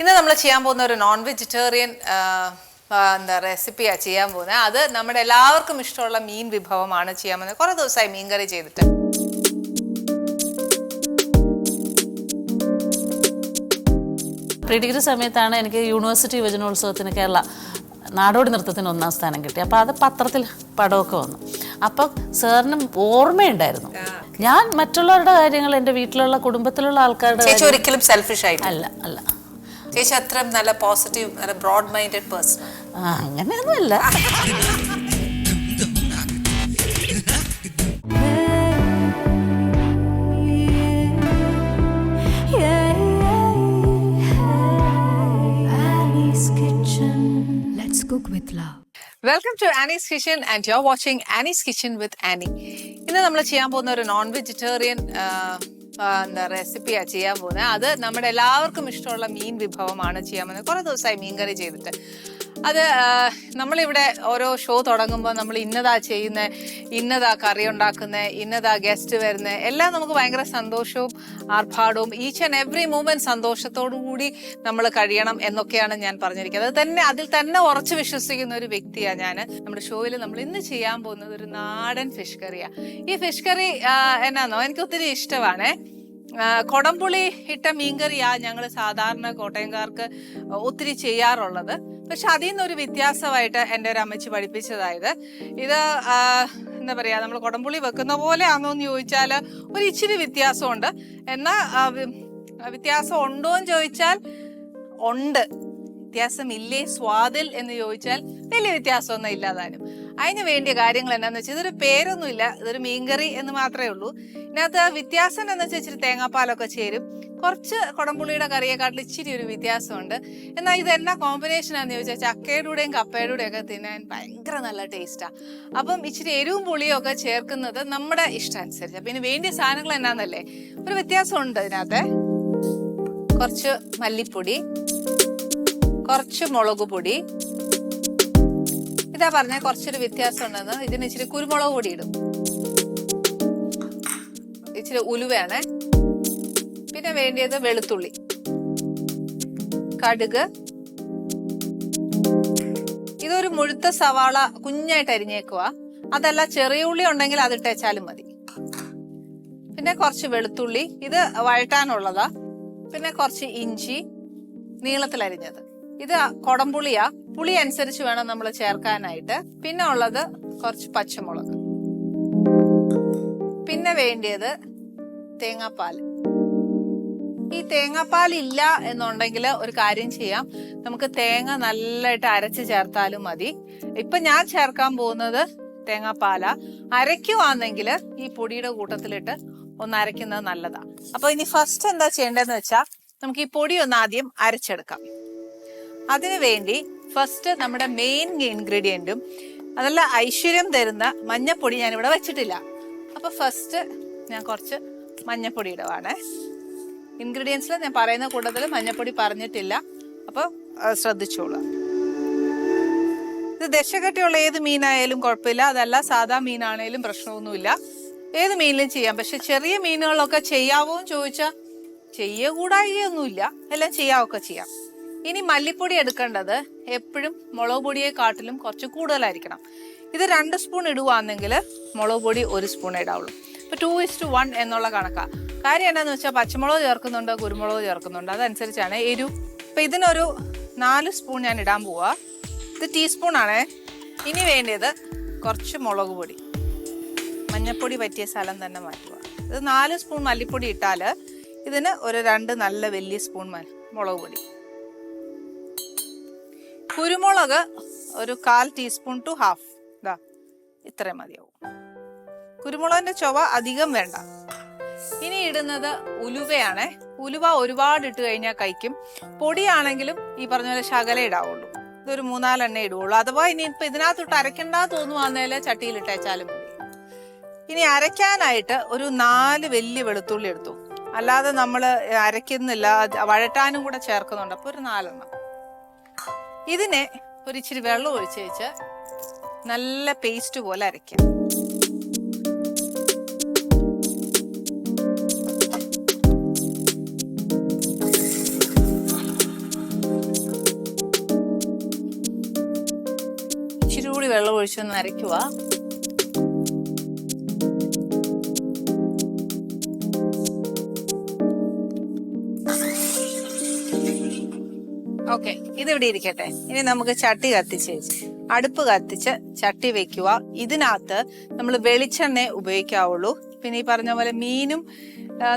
ഇന്ന് നമ്മൾ ചെയ്യാൻ പോകുന്ന ഒരു നോൺ വെജിറ്റേറിയൻ എന്താ റെസിപ്പിയാണ് ചെയ്യാൻ പോകുന്നത്. അത് നമ്മുടെ എല്ലാവർക്കും ഇഷ്ടമുള്ള മീൻ വിഭവമാണ് ചെയ്യാൻ പോകുന്നത്. കുറേ ദിവസമായി മീൻ കറി ചെയ്തിട്ട്. പ്രീ ഡിഗ്രി സമയത്താണ് എനിക്ക് യൂണിവേഴ്സിറ്റി യുവജനോത്സവത്തിന് കേരള നാടോടി നൃത്തത്തിന് ഒന്നാം സ്ഥാനം കിട്ടി. അപ്പോൾ അത് പത്രത്തിൽ പടമൊക്കെ വന്നു. അപ്പോൾ സാറിന് ഓർമ്മയുണ്ടായിരുന്നു. ഞാൻ മറ്റുള്ളവരുടെ കാര്യങ്ങൾ എന്റെ വീട്ടിലുള്ള കുടുംബത്തിലുള്ള ആൾക്കാരുടെ ഒരിക്കലും സെൽഫിഷ് ആയിട്ട് അല്ല അല്ല. ചേച്ചി അത്രയും നല്ല പോസിറ്റീവ് നല്ല ബ്രോഡ് മൈൻഡഡ് പേഴ്സൺ അങ്ങനെയൊന്നുമല്ല. Welcome to Annie's kitchen and you are watching Annie's kitchen with Annie ഇന്ന് നമ്മൾ ചെയ്യാൻ പോകുന്ന ഒരു നോൺ വെജിറ്റേറിയൻ എന്താ റെസിപ്പിയാണ് ചെയ്യാൻ പോകുന്നത്. അത് നമ്മുടെ എല്ലാവർക്കും ഇഷ്ടമുള്ള മീൻ വിഭവമാണ് ചെയ്യാൻ പോകുന്നത്. കുറേ ദിവസമായി മീൻ കറി ചെയ്തിട്ട്. അത് നമ്മളിവിടെ ഓരോ ഷോ തുടങ്ങുമ്പോൾ നമ്മൾ ഇന്നതാ ചെയ്യുന്നത് ഇന്നതാ കറി ഉണ്ടാക്കുന്നത് ഇന്നതാ ഗസ്റ്റ് വരുന്നത് എല്ലാം നമുക്ക് ഭയങ്കര സന്തോഷവും ആർഭാടവും ഈച്ച് ആൻഡ് എവറി മൂമെന്റ് സന്തോഷത്തോടു കൂടി നമ്മൾ കഴിയണം എന്നൊക്കെയാണ് ഞാൻ പറഞ്ഞിരിക്കുന്നത്. അത് തന്നെ അതിൽ തന്നെ ഉറച്ചു വിശ്വസിക്കുന്ന ഒരു വ്യക്തിയാണ് ഞാൻ നമ്മുടെ ഷോയിൽ നമ്മൾ ഇന്ന് ചെയ്യാൻ പോകുന്നത് ഒരു നാടൻ ഫിഷ് കറിയാണ് ഈ ഫിഷ് കറി എന്നാന്നോ? എനിക്ക് ഒത്തിരി ഇഷ്ടമാണേ. കൊടംപുളി ഇട്ട മീൻകറിയാ ഞങ്ങൾ സാധാരണ കോട്ടയംകാർക്ക് ഒത്തിരി ചെയ്യാറുള്ളത്. പക്ഷെ അതിൽ നിന്നൊരു വ്യത്യാസമായിട്ട് എന്റെ ഒരു അമ്മച്ചി പഠിപ്പിച്ചതായത്. ഇത് എന്താ പറയുക നമ്മൾ കൊടംപുളി വെക്കുന്ന പോലെ ആണോ എന്ന് ചോദിച്ചാൽ ഒരു ഇച്ചിരി വ്യത്യാസമുണ്ട്. എന്നാൽ വ്യത്യാസം ഉണ്ടോ എന്ന് ചോദിച്ചാൽ ഉണ്ട്. വ്യത്യാസമില്ലേ? സ്വാദിൽ എന്ന് ചോദിച്ചാൽ വലിയ വ്യത്യാസമൊന്നും ഇല്ലാതാനും. അതിന് വേണ്ടിയ കാര്യങ്ങൾ എന്താണെന്ന് വെച്ചാൽ ഇതൊരു പേരൊന്നുമില്ല ഇതൊരു മീൻകറി എന്ന് മാത്രമേ ഉള്ളൂ. ഇതിനകത്ത് വ്യത്യാസം എന്ന് വെച്ചാൽ ഇച്ചിരി തേങ്ങാപ്പാലൊക്കെ ചേരും. കുറച്ച് കുടംപുളിയുടെ കറിയെക്കാട്ടിൽ ഇച്ചിരി ഒരു വ്യത്യാസമുണ്ട്. എന്നാൽ ഇത് എന്നാ കോമ്പിനേഷൻ ആണെന്ന് ചോദിച്ചാൽ ചക്കയുടെയും കപ്പയുടെയും ഒക്കെ തിന്നാൻ ഭയങ്കര നല്ല ടേസ്റ്റാണ് അപ്പം ഇച്ചിരി എരിവും പുളിയും ഒക്കെ ചേർക്കുന്നത് നമ്മുടെ ഇഷ്ടം അനുസരിച്ച് അപ്പം ഇനി വേണ്ടിയ സാധനങ്ങൾ എന്നാന്നല്ലേ? ഒരു വ്യത്യാസമുണ്ട് ഇതിനകത്ത് കുറച്ച് മല്ലിപ്പൊടി കുറച്ച് മുളക് പൊടി. ഇതാ പറഞ്ഞ കുറച്ചൊരു വ്യത്യാസം ഉണ്ടെന്ന് ഇതിന് ഇച്ചിരി കുരുമുളക് പൊടി ഇടും. ഇച്ചിരി ഉലുവയാണ്. പിന്നെ വേണ്ടിയത് വെളുത്തുള്ളി. കടുക്. ഇതൊരു മുഴുത്ത സവാള കുഞ്ഞായിട്ട് അരിഞ്ഞേക്കുക അതല്ല ചെറിയ ഉള്ളി ഉണ്ടെങ്കിൽ അത് ഇട്ടേച്ചാലും മതി. പിന്നെ കുറച്ച് വെളുത്തുള്ളി. ഇത് വഴറ്റാനുള്ളതാ. പിന്നെ കുറച്ച് ഇഞ്ചി. നീളത്തിൽ അരിഞ്ഞത് ഇത് കൊടംപുളിയാ. പുളി അനുസരിച്ച് വേണം നമ്മൾ ചേർക്കാനായിട്ട്. പിന്നെ ഉള്ളത് കുറച്ച് പച്ചമുളക്. പിന്നെ വേണ്ടിയത് തേങ്ങാപ്പാൽ. ഈ തേങ്ങാപ്പാൽ ഇല്ല എന്നുണ്ടെങ്കിൽ ഒരു കാര്യം ചെയ്യാം. നമുക്ക് തേങ്ങ നല്ലതായിട്ട് അരച്ച് ചേർത്താലും മതി. ഇപ്പൊ ഞാൻ ചേർക്കാൻ പോകുന്നത് തേങ്ങാപ്പാല. അരയ്ക്കുവാണെങ്കിൽ ഈ പൊടിയുടെ കൂട്ടത്തിലിട്ട് ഒന്ന് അരയ്ക്കുന്നത് നല്ലതാണ് അപ്പൊ ഇനി ഫസ്റ്റ് എന്താ ചെയ്യേണ്ടതെന്ന് വെച്ചാൽ നമുക്ക് ഈ പൊടി ഒന്ന് ആദ്യം അരച്ചെടുക്കാം. അതിനു വേണ്ടി ഫസ്റ്റ് നമ്മുടെ മെയിൻ ഇൻഗ്രീഡിയന്റും അതല്ല ഐശ്വര്യം തരുന്ന മഞ്ഞപ്പൊടി ഞാൻ ഇവിടെ വെച്ചിട്ടില്ല. അപ്പൊ ഫസ്റ്റ് ഞാൻ കുറച്ച് മഞ്ഞപ്പൊടി ഇടുവാണ്. ഇൻഗ്രീഡിയൻസിൽ ഞാൻ പറയുന്ന കൂട്ടത്തിൽ മഞ്ഞപ്പൊടി പറഞ്ഞിട്ടില്ല. അപ്പോൾ ശ്രദ്ധിച്ചോളൂ. ഇത് ദശകട്ടിയുള്ള ഏത് മീനായാലും കുഴപ്പമില്ല. അതല്ല സാധാ മീനാണേലും പ്രശ്നമൊന്നുമില്ല. ഏത് മീനിലും ചെയ്യാം. പക്ഷെ ചെറിയ മീനുകളൊക്കെ ചെയ്യാവോ എന്ന് ചോദിച്ചാൽ ചെയ്യകൂടായികയൊന്നുമില്ല. എല്ലാം ചെയ്യാവൊക്കെ ചെയ്യാം. ഇനി മല്ലിപ്പൊടി എടുക്കേണ്ടത് എപ്പോഴും മുളക് പൊടിയെക്കാട്ടിലും കുറച്ച് കൂടുതലായിരിക്കണം. ഇത് രണ്ട് സ്പൂൺ ഇടുവാണെങ്കിൽ മുളക് പൊടി ഒരു സ്പൂൺ ഇടാവുള്ളൂ. ഇപ്പൊ ടു ഇസ് ടു വൺ എന്നുള്ള കണക്കാ. കാര്യം എന്താണെന്ന് വെച്ചാൽ പച്ചമുളക് ചേർക്കുന്നുണ്ട് കുരുമുളക് ചേർക്കുന്നുണ്ട്. അതനുസരിച്ചാണ് എരു ഇപ്പൊ ഇതിനൊരു നാല് സ്പൂൺ ഞാൻ ഇടാൻ പോവാ. ഇത് ടീസ്പൂൺ ആണേ ഇനി വേണ്ടത് കുറച്ച് മുളക് പൊടി. മഞ്ഞപ്പൊടി പറ്റിയ സ്ഥലം തന്നെ മാറ്റുക ഇത് നാല് സ്പൂൺ മല്ലിപ്പൊടി ഇട്ടാൽ ഇതിന് ഒരു രണ്ട് നല്ല വലിയ സ്പൂൺ മുളക് പൊടി. കുരുമുളക് ഒരു കാൽ ടീസ്പൂൺ ടു ഹാഫ്. ഇതാ ഇത്രയും മതിയാവും. കുരുമുളകിന്റെ ചൊവ അധികം വേണ്ട. ഇനി ഇടുന്നത് ഉലുവയാണ്. ഉലുവ ഒരുപാട് ഇട്ട് കഴിഞ്ഞാൽ കഴിക്കും. പൊടിയാണെങ്കിലും ഈ പറഞ്ഞ പോലെ ശകല ഇടാവുള്ളൂ. ഇതൊരു മൂന്നാലെണ്ണ ഇടുകയുള്ളൂ അഥവാ ഇനി ഇപ്പൊ ഇതിനകത്തോട്ട് അരയ്ക്കണ്ട തോന്നുവാന്നേൽ ചട്ടിയിൽ ഇട്ടേച്ചാലും മതി. ഇനി അരയ്ക്കാനായിട്ട് ഒരു നാല് വലിയ വെളുത്തുള്ളി എടുത്തു. അല്ലാതെ നമ്മൾ അരയ്ക്കുന്നില്ല. വഴറ്റാനും കൂടെ ചേർക്കുന്നുണ്ട്. അപ്പൊ ഒരു നാലെണ്ണം. ഇതിനെ ഒരിച്ചിരി വെള്ളം ഒഴിച്ച് വെച്ച് നല്ല പേസ്റ്റ് പോലെ അരയ്ക്കാം. ഇച്ചിരി കൂടി വെള്ളം ഒഴിച്ചൊന്ന് അരയ്ക്കുക ഇതിവിടെ ഇരിക്കട്ടെ. ഇനി നമുക്ക് ചട്ടി കത്തിച്ച് അടുപ്പ് കത്തിച്ച് ചട്ടി വെക്കുക. ഇതിനകത്ത് നമ്മൾ വെളിച്ചെണ്ണ ഉപയോഗിക്കാവുള്ളൂ. പിന്നെ ഈ പറഞ്ഞ പോലെ മീനും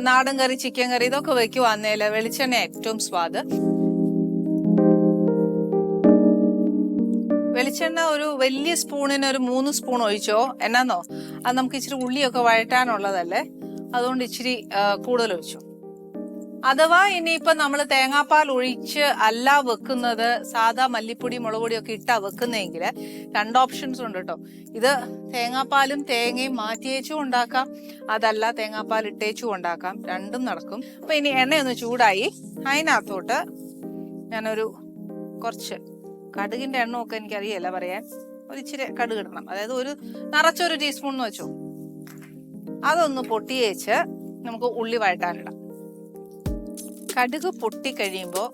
നാടൻ കറി ചിക്കൻ കറി ഇതൊക്കെ വെക്കുവാന്നേൽ വെളിച്ചെണ്ണ ഏറ്റവും സ്വാദ്. വെളിച്ചെണ്ണ ഒരു വലിയ സ്പൂണിന് ഒരു മൂന്ന് സ്പൂൺ ഒഴിച്ചോ? എന്നാന്നോ? അത് നമുക്ക് ഇച്ചിരി ഉള്ളിയൊക്കെ വഴറ്റാനുള്ളതല്ലേ? അതുകൊണ്ട് ഇച്ചിരി കൂടുതൽ ഒഴിച്ചു? അഥവാ ഇനിയിപ്പോ നമ്മൾ തേങ്ങാപ്പാൽ ഒഴിച്ച് അല്ല വെക്കുന്നത് സാധാ മല്ലിപ്പൊടി മുളക് പൊടിയൊക്കെ ഇട്ടാ വെക്കുന്നതെങ്കിൽ രണ്ട് ഓപ്ഷൻസ് ഉണ്ട് കേട്ടോ ഇത് തേങ്ങാപ്പാലും തേങ്ങയും മാറ്റിയേച്ചും ഉണ്ടാക്കാം. അതല്ല തേങ്ങാപ്പാൽ ഇട്ടേച്ചും ഉണ്ടാക്കാം. രണ്ടും നടക്കും. അപ്പൊ ഇനി എണ്ണയൊന്ന് ചൂടായി അതിനകത്തോട്ട് ഞാനൊരു കുറച്ച് കടുകിന്റെ എണ്ണമൊക്കെ എനിക്കറിയില്ല പറയാൻ. ഒരു ഇച്ചിരി കടുക് ഇടണം. അതായത് ഒരു നിറച്ചൊരു ടീസ്പൂൺ എന്ന് വെച്ചോ. അതൊന്ന് പൊട്ടിയേച്ച് നമുക്ക് ഉള്ളി വഴട്ടാനിടാം കടുക് പൊട്ടിക്കഴിയുമ്പോൾ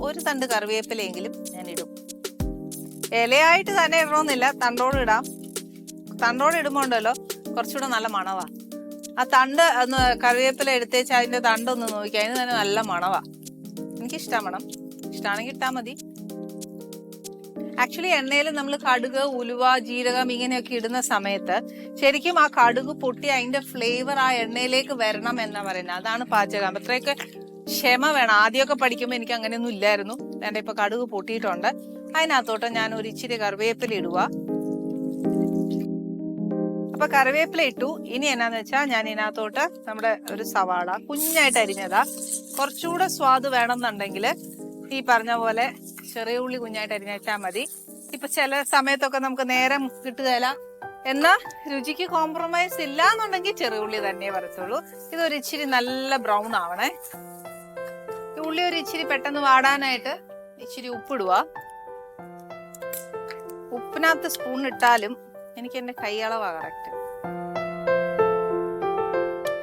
ഒരു തണ്ട് കറിവേപ്പിലയെങ്കിലും ഞാൻ ഇടും. ഇലയായിട്ട് തന്നെ ഇടണമെന്നില്ല തണ്ടോട് ഇടാം. തണ്ടോട് ഇടുമ്പോൾ ഉണ്ടല്ലോ കുറച്ചുകൂടെ നല്ല മണവാ. ആ തണ്ട് ഒന്ന് കറിവേപ്പില എടുത്തേച്ച് അതിന്റെ തണ്ടൊന്ന് നോക്കി അതിന് തന്നെ നല്ല മണവാ. എനിക്കിഷ്ടമാണ് മണം. ഇഷ്ടമാണെങ്കിൽ ഇട്ടാ മതി. ആക്ച്വലി എണ്ണയിൽ നമ്മൾ കടുക് ഉലുവ ജീരകം ഇങ്ങനെയൊക്കെ ഇടുന്ന സമയത്ത് ശരിക്കും ആ കടുക് പൊട്ടി അതിന്റെ ഫ്ലേവർ ആ എണ്ണയിലേക്ക് വരണം എന്നാ പറയുന്നത് അതാണ് പാചകം. അത്രയൊക്കെ ക്ഷമ വേണം. ആദ്യമൊക്കെ പഠിക്കുമ്പോൾ എനിക്ക് അങ്ങനെയൊന്നും ഇല്ലായിരുന്നു. വേണ്ട ഇപ്പൊ കടുക് പൊട്ടിയിട്ടുണ്ട്. അതിനകത്തോട്ട് ഞാൻ ഒരു ഇച്ചിരി കറിവേപ്പില ഇടുക. അപ്പൊ കറിവേപ്പില ഇട്ടു. ഇനി എന്നാന്ന് വെച്ചാൽ ഞാൻ ഇതിനകത്തോട്ട് നമ്മുടെ ഒരു സവാള കുഞ്ഞായിട്ട് അരിഞ്ഞതാ. കുറച്ചുകൂടെ സ്വാദ് വേണമെന്നുണ്ടെങ്കിൽ ഈ പറഞ്ഞ പോലെ ചെറിയ ഉള്ളി കുഞ്ഞായിട്ട് അരിഞ്ഞാൽ മതി. ഇപ്പൊ ചില സമയത്തൊക്കെ നമുക്ക് നേരം കിട്ടുകയില്ല എന്നാ രുചിക്ക് കോംപ്രമൈസ് ഇല്ല എന്നുണ്ടെങ്കിൽ ചെറിയ ഉള്ളി തന്നെ വരത്തുള്ളൂ. ഇതൊരു ഇച്ചിരി നല്ല ബ്രൗൺ ആവണേ. ഉള്ളി ഒരു ഇച്ചിരി പെട്ടെന്ന് വാടാനായിട്ട് ഇച്ചിരി ഉപ്പിടുക ഉപ്പിനകത്ത് സ്പൂൺ ഇട്ടാലും എനിക്ക് എന്റെ കൈയളവാ കറക്റ്റ്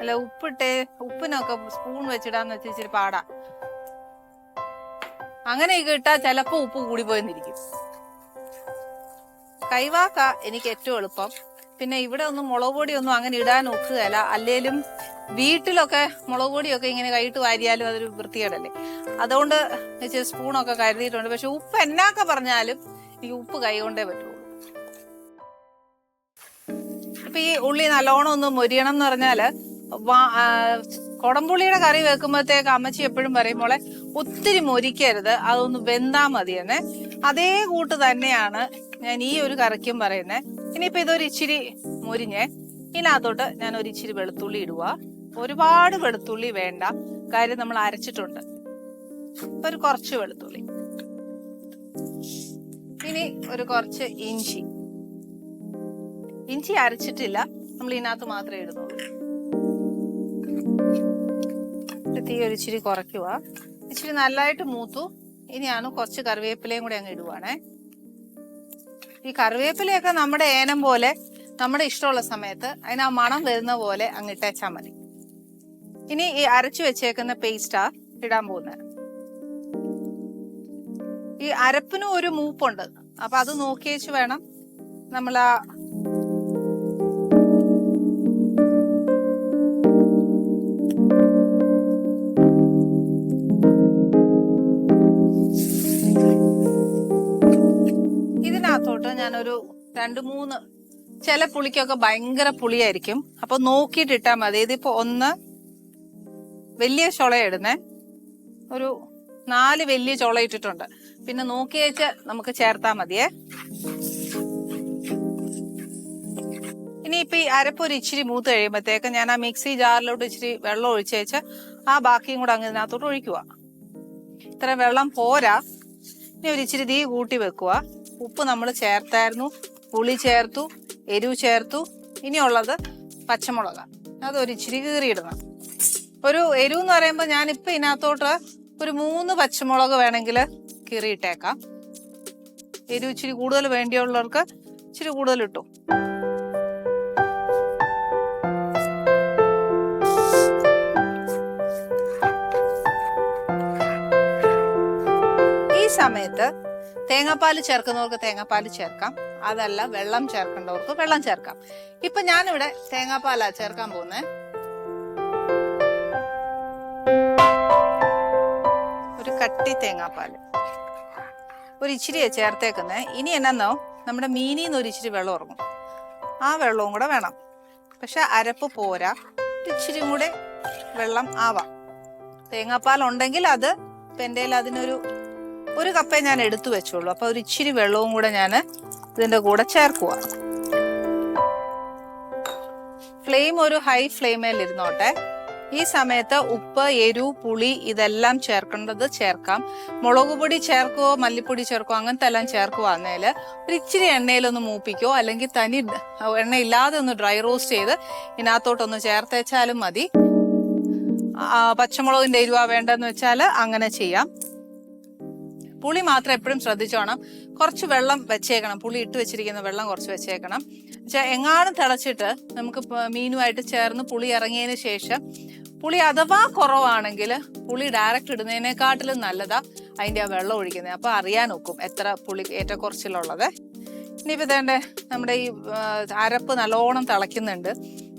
അല്ല ഉപ്പിട്ട് ഉപ്പിനൊക്കെ സ്പൂൺ വെച്ചിടാന്ന് വെച്ചാൽ ഇച്ചിരി പാടാ. അങ്ങനെയൊക്കെ ഇട്ടാ ചിലപ്പോ ഉപ്പ് കൂടി പോയിന്നിരിക്കും കൈവാക്ക എനിക്ക് ഏറ്റവും എളുപ്പം. പിന്നെ ഇവിടെ ഒന്നും മുളക് പൊടിയൊന്നും അങ്ങനെ ഇടാൻ ഒക്കുകയല്ല. അല്ലേലും വീട്ടിലൊക്കെ മുളക് പൊടിയൊക്കെ ഇങ്ങനെ കൈയിട്ട് വാരിയാലും അതൊരു വൃത്തികേടല്ലേ? അതുകൊണ്ട് ഇച്ചിരി സ്പൂണൊക്കെ കരുതിയിട്ടുണ്ട്. പക്ഷെ ഉപ്പ് എന്നാക്കെ പറഞ്ഞാലും ഈ ഉപ്പ് കൈ കൊണ്ടേ പറ്റുള്ളൂ. ഇപ്പൊ ഈ ഉള്ളി നല്ലോണം ഒന്ന് മൊരിയണം എന്ന് പറഞ്ഞാൽ കൊടംപുള്ളിയുടെ കറി വെക്കുമ്പോഴത്തേക്ക് അമ്മച്ചി എപ്പോഴും പറയും മോളെ ഒത്തിരി മൊരിക്കരുത്. അതൊന്ന് വെന്താ മതി തന്നെ അതേ കൂട്ട് തന്നെയാണ് ഞാൻ ഈ ഒരു കറിക്കും പറയുന്നത് ഇനിയിപ്പോ ഇതൊരു ഇച്ചിരി മൊരിഞ്ഞേ ഇതിനകത്തോട്ട് ഞാൻ ഒരു ഇച്ചിരി വെളുത്തുള്ളി ഇടുക ഒരുപാട് വെളുത്തുള്ളി വേണ്ട. കാര്യം നമ്മൾ അരച്ചിട്ടുണ്ട്. ഒരു കുറച്ച് വെളുത്തുള്ളി. ഇനി ഒരു കുറച്ച് ഇഞ്ചി. ഇഞ്ചി അരച്ചിട്ടില്ല. നമ്മൾ ഇതിനകത്ത് മാത്രമേ ഇടുന്നുള്ളൂ. തീ ഒരു ഇച്ചിരി കുറയ്ക്കുക ഇച്ചിരി നല്ലതായിട്ട് മൂത്തു. ഇനിയാണ് കുറച്ച് കറിവേപ്പിലയും കൂടി അങ്ങ് ഇടുവാണേ. ഈ കറിവേപ്പിലയൊക്കെ നമ്മുടെ ഏനം പോലെ നമ്മുടെ ഇഷ്ടമുള്ള സമയത്ത് അതിന് ആ മണം വരുന്ന പോലെ അങ്ങ് ഇട്ടേച്ചാൽ മതി. ഇനി ഈ അരച്ചു വെച്ചേക്കുന്ന പേസ്റ്റാ ഇടാൻ പോകുന്നത് ഈ അരപ്പിനും ഒരു മൂപ്പുണ്ട്. അപ്പൊ അത് നോക്കിയേച്ച് വേണം നമ്മൾ ആ ഇതിനകത്തോട്ട് ഞാനൊരു രണ്ട് മൂന്ന് ചില പുളിക്കൊക്കെ ഭയങ്കര പുളിയായിരിക്കും. അപ്പൊ നോക്കിയിട്ട് ഇട്ടാ മതി. ഇതിപ്പോ ഒന്ന് വലിയ ചുള ഇടുന്നേ. ഒരു നാല് വലിയ ചുള ഇട്ടിട്ടുണ്ട്. പിന്നെ നോക്കി വെച്ച് നമുക്ക് ചേർത്താ മതിയേ. ഇനിയിപ്പൊ ഈ അരപ്പ് ഒരു ഇച്ചിരി മൂത്ത് കഴിയുമ്പോഴത്തേക്ക് ഞാൻ ആ മിക്സി ജാറിലോട്ട് ഇച്ചിരി വെള്ളം ഒഴിച്ചു വെച്ച് ആ ബാക്കിയും കൂടെ അങ്ങ് ഇതിനകത്തോട്ട് ഒഴിക്കുക. ഇത്ര വെള്ളം പോരാ. ഇനി ഒരു ഇച്ചിരി തീ കൂട്ടി വെക്കുക. ഉപ്പ് നമ്മൾ ചേർത്തായിരുന്നു പുളി ചേർത്തു എരിവ് ചേർത്തു. ഇനിയുള്ളത് പച്ചമുളക്. അതൊരിച്ചിരി കീറിയിടണം. ഒരു എരിവ് എന്ന് പറയുമ്പോൾ ഇപ്പൊ ഇതിനകത്തോട്ട് ഒരു മൂന്ന് പച്ചമുളക് വേണമെങ്കിൽ കീറിയിട്ടേക്കാം. എരിവ് ഇച്ചിരി കൂടുതൽ വേണ്ടിയുള്ളവർക്ക് ഇച്ചിരി കൂടുതൽ ഇട്ടു. ഈ സമയത്ത് തേങ്ങാപ്പാൽ ചേർക്കുന്നവർക്ക് തേങ്ങാപ്പാൽ ചേർക്കാം. അതല്ല വെള്ളം ചേർക്കേണ്ടവർക്ക് വെള്ളം ചേർക്കാം. ഇപ്പൊ ഞാനിവിടെ തേങ്ങാപ്പാലാ ചേർക്കാൻ പോകുന്നേ. ഒരു തേങ്ങാപ്പാൽ ഒരു ഇച്ചിരിയെ ചേർത്തേക്കുന്നത് ഇനി എന്നാന്നോ? നമ്മുടെ മീനിൽ നിന്ന് ഒരു ഇച്ചിരി വെള്ളം ഇറങ്ങും. ആ വെള്ളവും കൂടെ വേണം. പക്ഷെ അരപ്പ് പോരാ. ഇച്ചിരി കൂടെ വെള്ളം ആവാം. തേങ്ങാപ്പാൽ ഉണ്ടെങ്കിൽ അത് പെന്റെ അതിനൊരു ഒരു കപ്പേ ഞാൻ എടുത്തു വെച്ചോളൂ അപ്പൊ ഒരു ഇച്ചിരി വെള്ളവും കൂടെ ഞാൻ ഇതിന്റെ കൂടെ ചേർക്കുക ഫ്ലെയിം ഒരു ഹൈ ഫ്ലെയിമിൽ ഇരുന്നോട്ടെ ഈ സമയത്ത് ഉപ്പ് എരു പുളി ഇതെല്ലാം ചേർക്കേണ്ടത് ചേർക്കാം. മുളക് പൊടി ചേർക്കുവോ മല്ലിപ്പൊടി ചേർക്കുവോ അങ്ങനത്തെ എല്ലാം ചേർക്കുവാന്നേൽ ഒരു ഇച്ചിരി എണ്ണയിലൊന്ന് മൂപ്പിക്കോ അല്ലെങ്കിൽ തനി എണ്ണ ഇല്ലാതെ ഒന്ന് ഡ്രൈ റോസ്റ്റ് ചെയ്ത് ഇതിനകത്തോട്ടൊന്ന് ചേർത്തേച്ചാലും മതി. പച്ചമുളകിന്റെ എരുവാ വേണ്ടെന്ന് വെച്ചാൽ അങ്ങനെ ചെയ്യാം. പുളി മാത്രം എപ്പോഴും ശ്രദ്ധിച്ചോണം. കുറച്ച് വെള്ളം വെച്ചേക്കണം. പുളി ഇട്ട് വെച്ചിരിക്കുന്ന വെള്ളം കുറച്ച് വെച്ചേക്കണം. എങ്ങാനും തിളച്ചിട്ട് നമുക്ക് മീനുമായിട്ട് ചേർന്ന് പുളി ഇറങ്ങിയതിന് ശേഷം പുളി അഥവാ കുറവാണെങ്കിൽ പുളി ഡയറക്റ്റ് ഇടുന്നതിനെക്കാട്ടിലും നല്ലതാ അതിന്റെ ആ വെള്ളം ഒഴിക്കുന്നത്. അപ്പോൾ അറിയാൻ നോക്കും എത്ര പുളി ഏറ്റക്കുറച്ചിലുള്ളത്. ഇനിയിപ്പോൾ ഇതേണ്ട നമ്മുടെ ഈ അരപ്പ് നല്ലോണം തിളയ്ക്കുന്നുണ്ട്.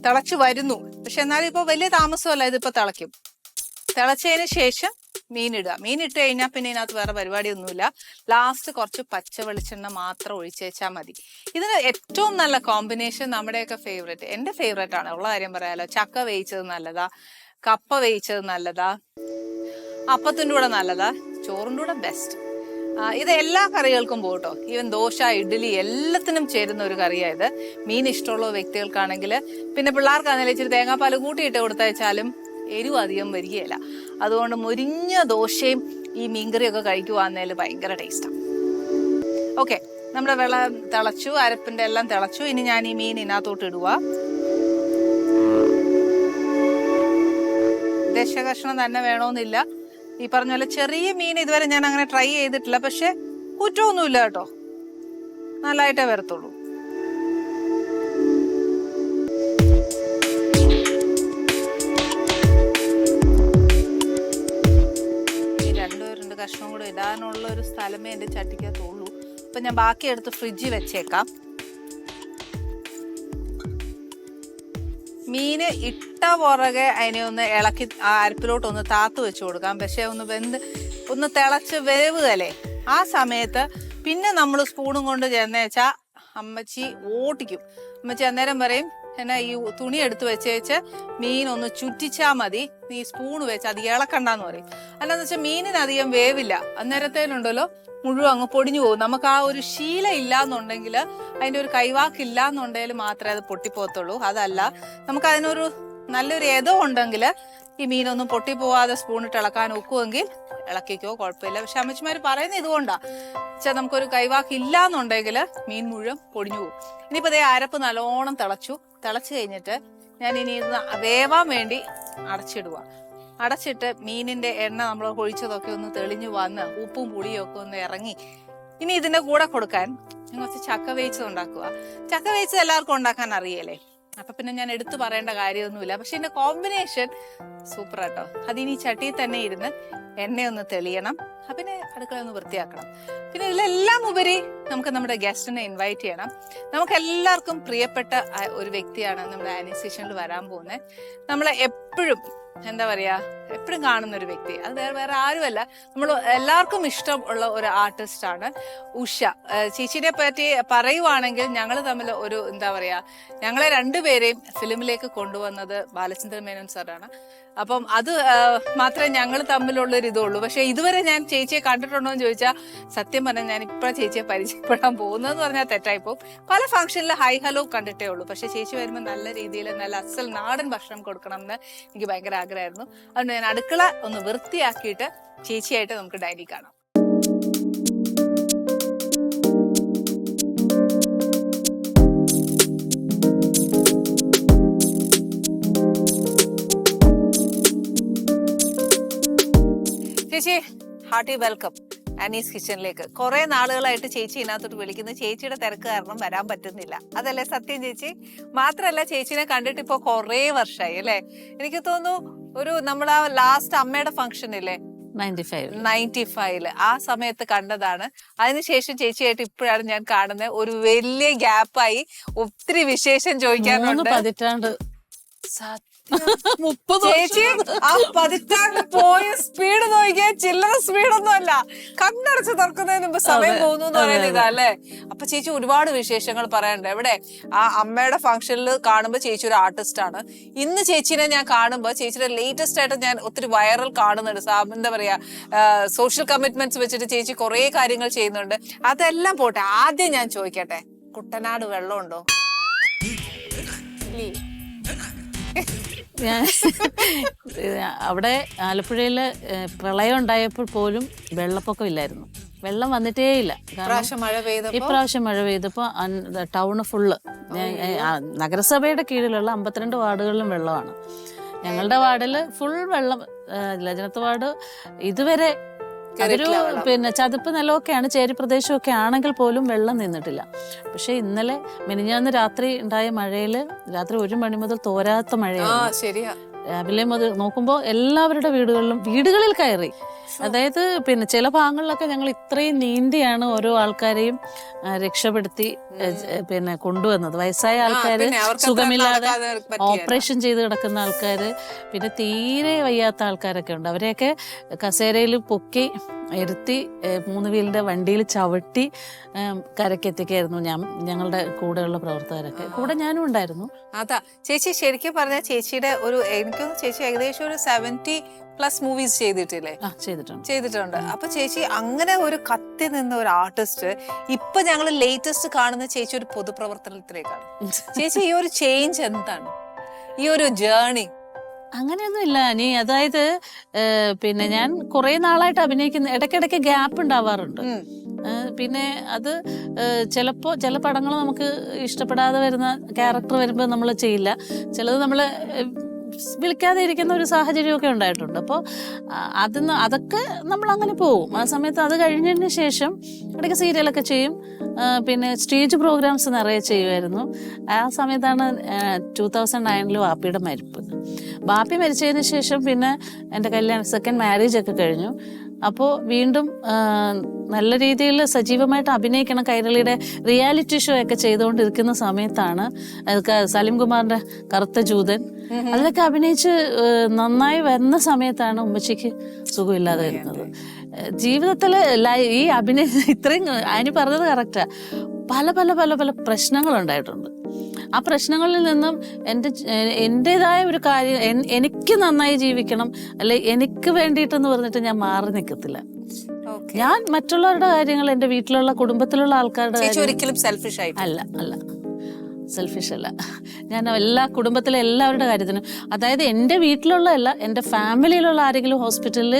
തിളച്ച് വരുന്നു. പക്ഷെ എന്നാലും ഇപ്പോൾ വലിയ താമസമല്ല ഇതിപ്പോൾ തിളയ്ക്കും. തിളച്ചതിന് ശേഷം മീൻ മീനിട്ട് കഴിഞ്ഞാൽ പിന്നെ ഇതിനകത്ത് വേറെ പരിപാടിയൊന്നുമില്ല. ലാസ്റ്റ് കുറച്ച് പച്ച വെളിച്ചെണ്ണ മാത്രം ഒഴിച്ചേച്ചാൽ മതി. ഇതിന് ഏറ്റവും നല്ല കോമ്പിനേഷൻ നമ്മുടെയൊക്കെ ഫേവറേറ്റ് എന്റെ ഫേവറേറ്റ് ആണ്. ഉള്ള കാര്യം പറയാലോ. ചക്ക വേവിച്ചത് നല്ലതാ. കപ്പ വേവിച്ചത് നല്ലതാ. അപ്പത്തിന്റെ കൂടെ നല്ലതാ. ചോറിന്റെ കൂടെ ബെസ്റ്റ് ഇത് എല്ലാ കറികൾക്കും പോട്ടോ. ഈവൻ ദോശ ഇഡ്ഡലി എല്ലാത്തിനും ചേരുന്ന ഒരു കറിയായത് മീൻ ഇഷ്ടമുള്ള വ്യക്തികൾക്കാണെങ്കിൽ പിന്നെ പിള്ളേർക്കാണെങ്കിലും ഇച്ചിരി തേങ്ങാപ്പാൽ കൂട്ടിയിട്ട് കൊടുത്തയച്ചാലും എരിവ് അധികം വരികയില്ല. അതുകൊണ്ട് മുരിഞ്ഞ ദോശയും ഈ മീൻകറിയൊക്കെ കഴിക്കുവാന്നേൽ ഭയങ്കര ടേസ്റ്റാണ് ഓക്കെ നമ്മുടെ വെള്ളം തിളച്ചു അരപ്പിന്റെ എല്ലാം തിളച്ചു. ഇനി ഞാൻ ഈ മീൻ ഇതിനകത്തോട്ട് ഇടുക. ദശകഷ്ണം തന്നെ വേണമെന്നില്ല ഈ പറഞ്ഞ പോലെ ചെറിയ മീൻ ഇതുവരെ ഞാൻ അങ്ങനെ ട്രൈ ചെയ്തിട്ടില്ല. പക്ഷെ കുറ്റമൊന്നുമില്ല കേട്ടോ. നല്ലതായിട്ടേ വരത്തുള്ളൂ. കഷ്ണം കൂടെ ഇടാനുള്ള ഒരു സ്ഥലമേ എന്റെ ചട്ടിക്കകത്തുള്ളൂ അപ്പൊ ഞാൻ ബാക്കി എടുത്ത് ഫ്രിഡ്ജിൽ വെച്ചേക്കാം. മീന് ഇട്ട പുറകെ അതിനെ ഒന്ന് ഇളക്കി ആ അരപ്പിലോട്ട് ഒന്ന് താത്ത് വെച്ച് കൊടുക്കാം. പക്ഷെ ഒന്ന് വെന്ത് ഒന്ന് തിളച്ച് വേവുകയല്ലേ? ആ സമയത്ത് പിന്നെ നമ്മൾ സ്പൂണും കൊണ്ട് ചെന്നേച്ചാ അമ്മച്ചി ഓട്ടിക്കും. അമ്മച്ചി അന്നേരം പറയും എന്നാ ഈ തുണി എടുത്ത് വെച്ചേച്ച് മീൻ ഒന്ന് ചുറ്റിച്ചാ മതി. നീ സ്പൂൺ വെച്ച് അത് ഇളക്കണ്ടെന്ന് പറയും. അല്ലാന്ന് വെച്ചാൽ മീനിന് അധികം വേവില്ല. അന്നേരത്തേനുണ്ടല്ലോ മുഴുവൻ അങ്ങ് പൊടിഞ്ഞു പോകും. നമുക്ക് ആ ഒരു ശീലം ഇല്ലാന്നുണ്ടെങ്കിൽ അതിന്റെ ഒരു കൈവാക്കില്ല എന്നുണ്ടെങ്കിൽ മാത്രമേ അത് പൊട്ടിപ്പോകത്തുള്ളൂ. അതല്ല നമുക്ക് അതിനൊരു നല്ലൊരു ഏതോ ഉണ്ടെങ്കിൽ ഈ മീനൊന്നും പൊട്ടിപ്പോവാതെ സ്പൂണിട്ട് ഇളക്കാൻ ഒക്കുമെങ്കിൽ ഇളക്കിക്കോ കുഴപ്പമില്ല. പക്ഷെ അമ്മച്ചിമാർ പറയുന്നത് ഇതുകൊണ്ടാ. വെച്ചാൽ നമുക്കൊരു കൈവാക്ക് ഇല്ല എന്നുണ്ടെങ്കിൽ മീൻ മുഴുവൻ പൊടിഞ്ഞു പോകും. ഇനിയിപ്പോ ദേ അരപ്പ് നല്ലോണം തിളച്ചു. തിളച്ചു കഴിഞ്ഞിട്ട് ഞാൻ ഇനി ഇത് വേവാൻ വേണ്ടി അടച്ചിടുക അടച്ചിട്ട് മീനിന്റെ എണ്ണ നമ്മൾ ഒഴിച്ചതൊക്കെ ഒന്ന് തെളിഞ്ഞു വന്ന് ഉപ്പും പുളിയും ഒക്കെ ഒന്ന് ഇറങ്ങി. ഇനി ഇതിന്റെ കൂടെ കൊടുക്കാൻ കുറച്ച് ചക്ക വേവിച്ചത് ഉണ്ടാക്കുക ചക്ക വേവിച്ചത് എല്ലാവർക്കും ഉണ്ടാക്കാൻ അറിയല്ലേ? അപ്പൊ പിന്നെ ഞാൻ എടുത്തു പറയേണ്ട കാര്യമൊന്നുമില്ല. പക്ഷെ എന്റെ കോമ്പിനേഷൻ സൂപ്പർ ആട്ടോ. അതിനി ചട്ടിയിൽ തന്നെ ഇരുന്ന് എണ്ണയൊന്ന് തെളിയണം. പിന്നെ അടുക്കള ഒന്ന് വൃത്തിയാക്കണം. പിന്നെ ഇതിലെല്ലാം ഉപരി നമുക്ക് നമ്മുടെ ഗസ്റ്റിനെ ഇൻവൈറ്റ് ചെയ്യണം. നമുക്ക് എല്ലാവർക്കും പ്രിയപ്പെട്ട ഒരു വ്യക്തിയാണ് നമ്മുടെ ആനിസേഷനിൽ വരാൻ പോകുന്നത്. നമ്മളെ എപ്പോഴും എന്താ പറയാ എപ്പോഴും കാണുന്ന ഒരു വ്യക്തി. അത് വേറെ വേറെ ആരുമല്ല. നമ്മൾ എല്ലാവർക്കും ഇഷ്ടം ഉള്ള ഒരു ആർട്ടിസ്റ്റ് ആണ് ഉഷ. ചേച്ചിനെ പറ്റി പറയുവാണെങ്കിൽ ഞങ്ങൾ തമ്മിൽ ഒരു എന്താ പറയാ ഞങ്ങളെ രണ്ടുപേരെയും ഫിലിമിലേക്ക് കൊണ്ടുവന്നത് ബാലചന്ദ്രൻ മേനോൻ സാറാണ്. അപ്പം അത് മാത്രമേ ഞങ്ങൾ തമ്മിലുള്ള ഒരു ഇതുള്ളൂ. പക്ഷെ ഇതുവരെ ഞാൻ ചേച്ചിയെ കണ്ടിട്ടുണ്ടോ എന്ന് ചോദിച്ചാൽ സത്യം പറഞ്ഞാൽ ഞാൻ ഇപ്പോഴാണ് ചേച്ചിയെ പരിചയപ്പെടാൻ പോകുന്നതെന്ന് പറഞ്ഞാൽ തെറ്റായി പോകും. പല ഫംഗ്ഷനിൽ ഹൈ ഹലോ കണ്ടിട്ടേ ഉള്ളൂ. പക്ഷെ ചേച്ചി വരുമ്പോൾ നല്ല രീതിയിൽ നല്ല അസൽ നാടൻ ഭക്ഷണം കൊടുക്കണം എന്ന് എനിക്ക് ഭയങ്കര ആഗ്രഹമായിരുന്നു. അതുകൊണ്ട് ഞാൻ അടുക്കള ഒന്ന് വൃത്തിയാക്കിയിട്ട് ചേച്ചിയായിട്ട് നമുക്ക് ഡയറി കാണാം. ചേച്ചി ഹാർട്ടി വെൽക്കം ആനീസ് കിച്ചണിലേക്ക്. കുറെ നാളുകളായിട്ട് ചേച്ചി ഇതിനകത്തോട്ട് വിളിക്കുന്നു. ചേച്ചിയുടെ തിരക്ക് കാരണം വരാൻ പറ്റുന്നില്ല. അതല്ലേ സത്യം ചേച്ചി? മാത്രല്ല ചേച്ചിനെ കണ്ടിട്ട് ഇപ്പൊ കുറെ വർഷമായി അല്ലേ? എനിക്ക് തോന്നുന്നു ഒരു നമ്മളെ ലാസ്റ്റ് അമ്മയുടെ ഫംഗ്ഷൻ ഇല്ലേ? നയന്റി ഫൈവ് നയന്റി ഫൈവിൽ ആ സമയത്ത് കണ്ടതാണ്. അതിനുശേഷം ചേച്ചിയായിട്ട് ഇപ്പോഴാണ് ഞാൻ കാണുന്നത് ഒരു വലിയ ഗ്യാപ്പായി ഒത്തിരി വിശേഷം ചോദിക്കാനുണ്ട്. പതിറ്റാണ്ട്. മുപ്പത് ചേച്ചി ആ പതിറ്റാണ്ട് പോയ സ്പീഡ് നോക്കിയ ചില്ലറ സ്പീഡൊന്നും അല്ല. കണ്ണടച്ച് തുറക്കുന്നതിന് മുമ്പ് സമയം പോകുന്നു എന്ന് പറയുന്നത് ഇതാ അല്ലേ അപ്പൊ ചേച്ചി ഒരുപാട് വിശേഷങ്ങൾ പറയാനുണ്ട്. എവിടെ? ആ അമ്മയുടെ ഫംഗ്ഷനിൽ കാണുമ്പോ ചേച്ചി ഒരു ആർട്ടിസ്റ്റ് ആണ്. ഇന്ന് ചേച്ചിനെ ഞാൻ കാണുമ്പോ ചേച്ചിയുടെ ലേറ്റസ്റ്റ് ആയിട്ട് ഞാൻ ഒത്തിരി വൈറൽ കാണുന്നുണ്ട്. സാ- എന്താ പറയാ സോഷ്യൽ കമ്മിറ്റ്മെന്റ്സ് വെച്ചിട്ട് ചേച്ചി കുറെ കാര്യങ്ങൾ ചെയ്യുന്നുണ്ട്. അതെല്ലാം പോട്ടെ. ആദ്യം ഞാൻ ചോദിക്കട്ടെ. കുട്ടനാട് വെള്ളമുണ്ടോ? ഇല്ലേ? ഞാൻ അവിടെ ആലപ്പുഴയിൽ പ്രളയം ഉണ്ടായപ്പോൾ പോലും വെള്ളപ്പൊക്കം ഇല്ലായിരുന്നു. വെള്ളം വന്നിട്ടേ ഇല്ല. ഇപ്രാവശ്യം മഴ പെയ്തപ്പോ? പെയ്തപ്പോൾ ടൗണ് ഫുള്ള്. നഗരസഭയുടെ കീഴിലുള്ള അമ്പത്തിരണ്ട് വാർഡുകളിലും വെള്ളമാണ്. ഞങ്ങളുടെ വാർഡിൽ ഫുൾ വെള്ളം ലജനത്ത് വാർഡ് ഇതുവരെ അതൊരു പിന്നെ ചതുപ്പ് നിലമൊക്കെയാണ് ചേരി പ്രദേശമൊക്കെ ആണെങ്കിൽ പോലും വെള്ളം നിന്നിട്ടില്ല. പക്ഷെ ഇന്നലെ മിനിഞ്ഞാന്ന് രാത്രി ഉണ്ടായ മഴയിൽ രാത്രി ഒരു മണി മുതൽ തോരാത്ത ശരിയാ. രാവിലെ മുതൽ നോക്കുമ്പോൾ എല്ലാവരുടെ വീടുകളിലും വീടുകളിൽ കയറി. അതായത് പിന്നെ ചില ഭാഗങ്ങളിലൊക്കെ ഞങ്ങൾ ഇത്രയും നീന്തിയാണ് ഓരോ ആൾക്കാരെയും രക്ഷപ്പെടുത്തി പിന്നെ കൊണ്ടുവന്നത്. വയസ്സായ അത്ര സുഖമില്ലാതെ. ഓപ്പറേഷൻ ചെയ്ത് കിടക്കുന്ന ആൾക്കാര് പിന്നെ തീരെ വയ്യാത്ത ആൾക്കാരൊക്കെ ഉണ്ട്. അവരെയൊക്കെ കസേരയിൽ പൊക്കി ഇരുത്തി മൂന്ന് വീലിന്റെ വണ്ടിയിൽ ചവിട്ടി കരക്കെത്തിക്കായിരുന്നു ഞാൻ ഞങ്ങളുടെ കൂടെയുള്ള പ്രവർത്തകരൊക്കെ. കൂടെ ഞാനും ഉണ്ടായിരുന്നു. അതാ. ചേച്ചി ശരിക്കും പറഞ്ഞ ചേച്ചിയുടെ ഒരു എനിക്കൊന്ന് ചേച്ചി ഏകദേശം ഒരു സെവന്റി പ്ലസ് മൂവീസ് ചെയ്തിട്ടില്ലേ? ചെയ്തിട്ടുണ്ട്. ചെയ്തിട്ടുണ്ട്. അപ്പൊ ചേച്ചി അങ്ങനെ ഒരു കത്തി നിന്ന ഒരു ആർട്ടിസ്റ്റ് ഇപ്പൊ ഞങ്ങൾ ലേറ്റസ്റ്റ് കാണുന്ന ചേച്ചി ഒരു പൊതുപ്രവർത്തനത്തിലേക്കാണ്. ചേച്ചി ഈ ഒരു ചേഞ്ച് എന്താണ്? ഈ ഒരു ജേർണി അങ്ങനെയൊന്നും ഇല്ല നീ അതായത് പിന്നെ ഞാൻ കുറെ നാളായിട്ട് അഭിനയിക്കുന്ന ഇടയ്ക്കിടയ്ക്ക് ഗ്യാപ്പ് ഉണ്ടാവാറുണ്ട്. പിന്നെ അത് ചിലപ്പോൾ ചിലപ്പോ ചില പടങ്ങൾ നമുക്ക് ഇഷ്ടപ്പെടാതെ വരുന്ന ക്യാരക്ടർ വരുമ്പോൾ നമ്മൾ ചെയ്യില്ല. ചിലത് നമ്മൾ വിളിക്കാതെ ഇരിക്കുന്ന ഒരു സാഹചര്യമൊക്കെ ഉണ്ടായിട്ടുണ്ട്. അപ്പോൾ അതിന്ന് അതൊക്കെ നമ്മൾ അങ്ങനെ പോകും ആ സമയത്ത് അത് കഴിഞ്ഞതിന് ശേഷം ഇടയ്ക്ക് സീരിയലൊക്കെ ചെയ്യും. പിന്നെ സ്റ്റേജ് പ്രോഗ്രാംസ് നിറയെ ചെയ്യുമായിരുന്നു. ആ സമയത്താണ് ടൂ തൗസൻഡ് നയനിൽ വാപ്പിയുടെ മരിപ്പ്. ബാപ്പി മരിച്ചതിന് ശേഷം പിന്നെ എന്റെ കല്യാണം സെക്കൻഡ് മാരേജ് ഒക്കെ കഴിഞ്ഞു. അപ്പോൾ വീണ്ടും നല്ല രീതിയിൽ സജീവമായിട്ട് അഭിനയിക്കണം. കൈരളിയുടെ റിയാലിറ്റി ഷോ ഒക്കെ ചെയ്തുകൊണ്ടിരിക്കുന്ന സമയത്താണ് സലീം കുമാറിന്റെ കറുത്ത ജൂതൻ. അതിലൊക്കെ അഭിനയിച്ച് നന്നായി വരുന്ന സമയത്താണ് ഉമ്മച്ചിക്ക് സുഖമില്ലാതെ വരുന്നത്. ജീവിതത്തിൽ ഈ അഭിനയ ഇത്രയും അതിന് പറഞ്ഞത് കറക്റ്റാ പല പല പല പല പ്രശ്നങ്ങൾ ഉണ്ടായിട്ടുണ്ട് ആ പ്രശ്നങ്ങളിൽ നിന്നും എന്റെ എന്റെതായ ഒരു കാര്യം എനിക്ക് നന്നായി ജീവിക്കണം അല്ലെ എനിക്ക് വേണ്ടിയിട്ടെന്ന് പറഞ്ഞിട്ട് ഞാൻ മാറി നിൽക്കത്തില്ല ഞാൻ മറ്റുള്ളവരുടെ കാര്യങ്ങൾ എന്റെ വീട്ടിലുള്ള കുടുംബത്തിലുള്ള ആൾക്കാരുടെ ഒരിക്കലും സെൽഫിഷ് അല്ല അല്ല. സെൽഫിഷ് അല്ല. ഞാൻ എല്ലാ കുടുംബത്തിലെ എല്ലാവരുടെ കാര്യത്തിനും അതായത് എന്റെ വീട്ടിലുള്ള അല്ല എന്റെ ഫാമിലിയിലുള്ള ആരെങ്കിലും ഹോസ്പിറ്റലിൽ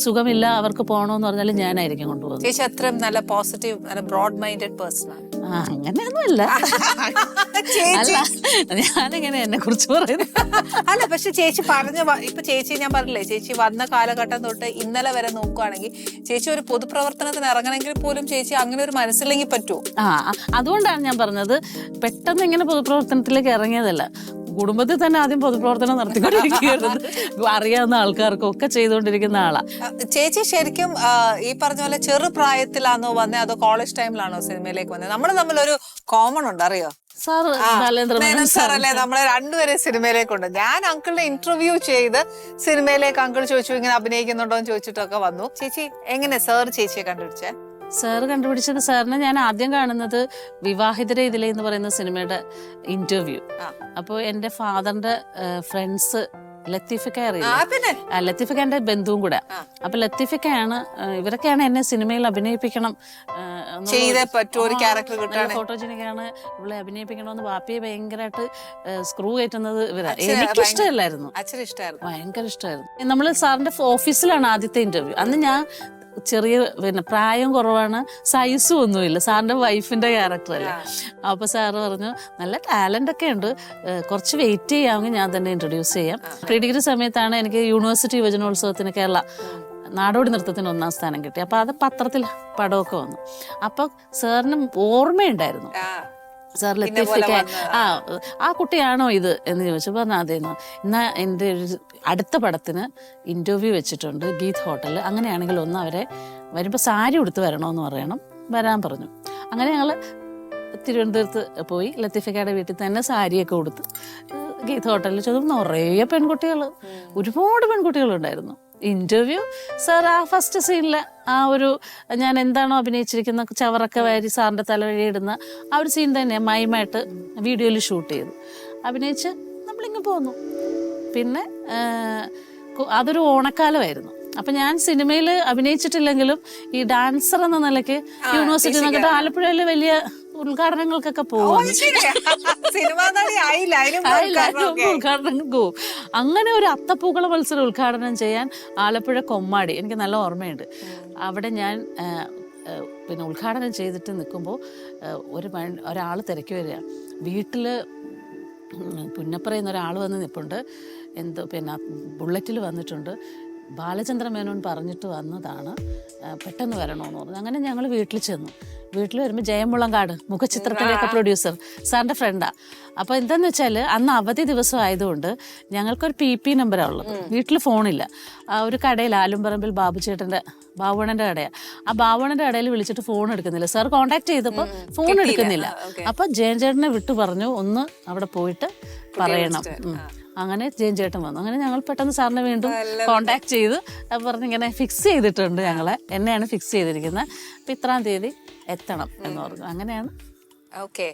സുഖമില്ല അവർക്ക് പോകണമെന്ന് പറഞ്ഞാൽ ഞാനായിരിക്കും കൊണ്ടുപോകുന്നത്. ചേച്ചി അത്രയും നല്ല പോസിറ്റീവ് നല്ല ബ്രോഡ് മൈൻഡഡ് പേഴ്സൺ ആണ് അങ്ങനെയൊന്നുമല്ല അല്ല. ഞാനിങ്ങനെ എന്നെ കുറിച്ച് പറയുന്നു അല്ല പക്ഷെ ചേച്ചി പറഞ്ഞ ഇപ്പൊ ചേച്ചി ഞാൻ പറഞ്ഞില്ലേ ചേച്ചി വന്ന കാലഘട്ടം തൊട്ട് ഇന്നലെ വരെ നോക്കുവാണെങ്കിൽ ചേച്ചി ഒരു പൊതുപ്രവർത്തനത്തിന് ഇറങ്ങണമെങ്കിൽ പോലും ചേച്ചി അങ്ങനെ ഒരു മനസ്സില്ലെങ്കിൽ പറ്റുമോ ആ അതുകൊണ്ടാണ് ഞാൻ പറഞ്ഞത് പെട്ടെന്ന് ഇങ്ങനെ പൊതുപ്രവർത്തനത്തിലേക്ക് ഇറങ്ങിയതല്ല. കുടുംബത്തിൽ തന്നെ ആദ്യം പൊതുപ്രവർത്തനം നടത്തിക്കൊണ്ടിരിക്കുന്നത് അറിയാവുന്ന ആൾക്കാർക്കും ഒക്കെ ചെയ്തുകൊണ്ടിരിക്കുന്ന ആളാ. ചേച്ചി ശരിക്കും ഈ പറഞ്ഞ പോലെ ചെറുപ്രായത്തിലാണോ വന്നേ അതോ കോളേജ് ടൈമിലാണോ സിനിമയിലേക്ക് വന്നത് നമ്മൾ തമ്മിൽ ഒരു കോമൺ ഉണ്ട് അറിയോ? സാർ അല്ലേ നമ്മളെ രണ്ടുപേരെ സിനിമയിലേക്കുണ്ട്. ഞാൻ അങ്കിളിനെ ഇന്റർവ്യൂ ചെയ്ത് സിനിമയിലേക്ക് അങ്കിൾ ചോദിച്ചു ഇങ്ങനെ അഭിനയിക്കുന്നുണ്ടോ എന്ന് ചോദിച്ചിട്ടൊക്കെ വന്നു. ചേച്ചി എങ്ങനെ സാർ ചേച്ചിയെ കണ്ടുപിടിച്ചേ? സാറ് കണ്ടുപിടിച്ചത് സാറിനെ ഞാൻ ആദ്യം കാണുന്നത് വിവാഹിതരെ ഇതിലെ എന്ന് പറയുന്ന സിനിമയുടെ ഇന്റർവ്യൂ. അപ്പോൾ എന്റെ ഫാദറിന്റെ ഫ്രണ്ട്സ് ലത്തീഫിക്ക അറിയില്ല? ലത്തീഫിക്ക എന്റെ ബന്ധുവും കൂടെ. അപ്പൊ ലത്തീഫിക്കയാണ് ഇവരൊക്കെയാണ് എന്നെ സിനിമയിൽ അഭിനയിപ്പിക്കണം ഫോട്ടോജനിക്കാണ് ഇവളെ അഭിനയിപ്പിക്കണമെന്ന് വാപ്പിയെ ഭയങ്കരമായിട്ട് സ്ക്രൂ കയറ്റുന്നത് ഇവരാ. അച്ഛന് എനിക്ക് ഇഷ്ടമല്ലായിരുന്നു ഭയങ്കര ഇഷ്ടമായിരുന്നു നമ്മൾ സാറിന്റെ ഓഫീസിലാണ് ആദ്യത്തെ ഇന്റർവ്യൂ അന്ന് ഞാൻ ചെറിയ പിന്നെ പ്രായം കുറവാണ് സൈസും ഒന്നുമില്ല. സാറിന്റെ വൈഫിന്റെ ക്യാരക്ടർ അല്ലേ? അപ്പൊ സാറ് പറഞ്ഞു നല്ല ടാലന്റ് ഒക്കെ ഉണ്ട്. കുറച്ച് വെയിറ്റ് ചെയ്യാമെങ്കിൽ ഞാൻ തന്നെ ഇൻട്രൊഡ്യൂസ് ചെയ്യാം. പ്രീ ഡിഗ്രി സമയത്താണ് എനിക്ക് യൂണിവേഴ്സിറ്റി യുവജനോത്സവത്തിന് കേരള നാടോടി നൃത്തത്തിന് ഒന്നാം സ്ഥാനം കിട്ടി. അപ്പൊ അത് പത്രത്തിൽ പടമൊക്കെ വന്നു. അപ്പൊ സാറിന് ഓർമ്മയുണ്ടായിരുന്നു. സാർ ലത്തീഫിക്ക് ആ ആ കുട്ടിയാണോ ഇത് എന്ന് ചോദിച്ചു പറഞ്ഞു അതേന്ന്. എന്നാ എന്റെ ഒരു അടുത്ത പടത്തിന് ഇന്റർവ്യൂ വെച്ചിട്ടുണ്ട് ഗീത് ഹോട്ടലിൽ. അങ്ങനെയാണെങ്കിൽ ഒന്ന് അവരെ വരുമ്പോൾ സാരി ഉടുത്ത് വരണമെന്ന് പറയണം. വരാൻ പറഞ്ഞു. അങ്ങനെ ഞങ്ങൾ തിരുവനന്തപുരത്ത് പോയി ലത്തീഫിക്കയുടെ വീട്ടിൽ തന്നെ സാരിയൊക്കെ കൊടുത്ത് ഗീത് ഹോട്ടലിൽ ചെന്നു നിറയെ പെൺകുട്ടികൾ ഒരുപാട് പെൺകുട്ടികളുണ്ടായിരുന്നു. ഇന്റർവ്യൂ സാർ ആ ഫസ്റ്റ് സീനിൽ ആ ഒരു ഞാൻ എന്താണോ അഭിനയിച്ചിരിക്കുന്ന ചവറൊക്കെ വാരി സാറിന്റെ തലവഴി ഇടുന്ന ആ ഒരു സീൻ തന്നെ മൈമായിട്ട് വീഡിയോയിൽ ഷൂട്ട് ചെയ്തു. അഭിനയിച്ച് നമ്മളിങ്ങ് പോന്നു. പിന്നെ അതൊരു ഓണക്കാലമായിരുന്നു. അപ്പൊ ഞാൻ സിനിമയിൽ അഭിനയിച്ചിട്ടില്ലെങ്കിലും ഈ ഡാൻസർ എന്ന നിലയ്ക്ക് യൂണിവേഴ്സിറ്റി നിന്നിട്ട് ആലപ്പുഴയിൽ വലിയ ഉദ്ഘാടനങ്ങൾക്കൊക്കെ പോകും സിനിമാ നടി ആയില്ല പോവും അങ്ങനെ ഒരു അത്തപ്പൂക്കള മത്സരം ഉദ്ഘാടനം ചെയ്യാൻ ആലപ്പുഴ കൊമ്മാടി എനിക്ക് നല്ല ഓർമ്മയുണ്ട്. അവിടെ ഞാൻ പിന്നെ ഉദ്ഘാടനം ചെയ്തിട്ട് നിൽക്കുമ്പോൾ ഒരു ഒരാൾ തിരക്കി വരിക. വീട്ടിൽ പുന്നപ്പറയുന്ന ഒരാൾ വന്ന് നിൽപ്പുണ്ട് എന്തോ പിന്നെ ബുള്ളറ്റിൽ വന്നിട്ടുണ്ട്. ബാലചന്ദ്ര മേനോൻ പറഞ്ഞിട്ട് വന്നതാണ് പെട്ടെന്ന് വരണമെന്ന് പറഞ്ഞു. അങ്ങനെ ഞങ്ങൾ വീട്ടിൽ ചെന്നു. വീട്ടിൽ വരുമ്പോൾ ജയമുളങ്കാട് മുഖചിത്രത്തിന്റെയൊക്കെ പ്രൊഡ്യൂസർ സാറിന്റെ ഫ്രണ്ടാണ് അപ്പോൾ എന്താന്ന് വെച്ചാൽ അന്ന് അവധി ദിവസം ആയതുകൊണ്ട് ഞങ്ങൾക്കൊരു പി പി നമ്പറാണ് ഉള്ളത്. വീട്ടിൽ ഫോണില്ല. ആ ഒരു കടയിൽ ആലുംപറമ്പിൽ ബാബുചേട്ടന്റെ ബാബുണന്റെ കടയാണ് ആ ബാബുണന്റെ കടയിൽ വിളിച്ചിട്ട് ഫോൺ എടുക്കുന്നില്ല. സാർ കോണ്ടാക്ട് ചെയ്തപ്പോൾ ഫോൺ എടുക്കുന്നില്ല. അപ്പോൾ ജയൻ ചേട്ടനെ വിട്ടു പറഞ്ഞു ഒന്ന് അവിടെ പോയിട്ട് പറയണം. അങ്ങനെ ജയൻ ചേട്ടൻ വന്നു. അങ്ങനെ ഞങ്ങൾ പെട്ടെന്ന് സാറിനെ വീണ്ടും കോണ്ടാക്ട് ചെയ്ത്. പറഞ്ഞിങ്ങനെ പറഞ്ഞ് ഇങ്ങനെ ഫിക്സ് ചെയ്തിട്ടുണ്ട് ഞങ്ങളെ. എന്നെയാണ് ഫിക്സ് ചെയ്തിരിക്കുന്നത്. അപ്പം ഇത്രാം തീയതി എത്തണം എന്ന് പറഞ്ഞു. അങ്ങനെയാണ്. ഓക്കെ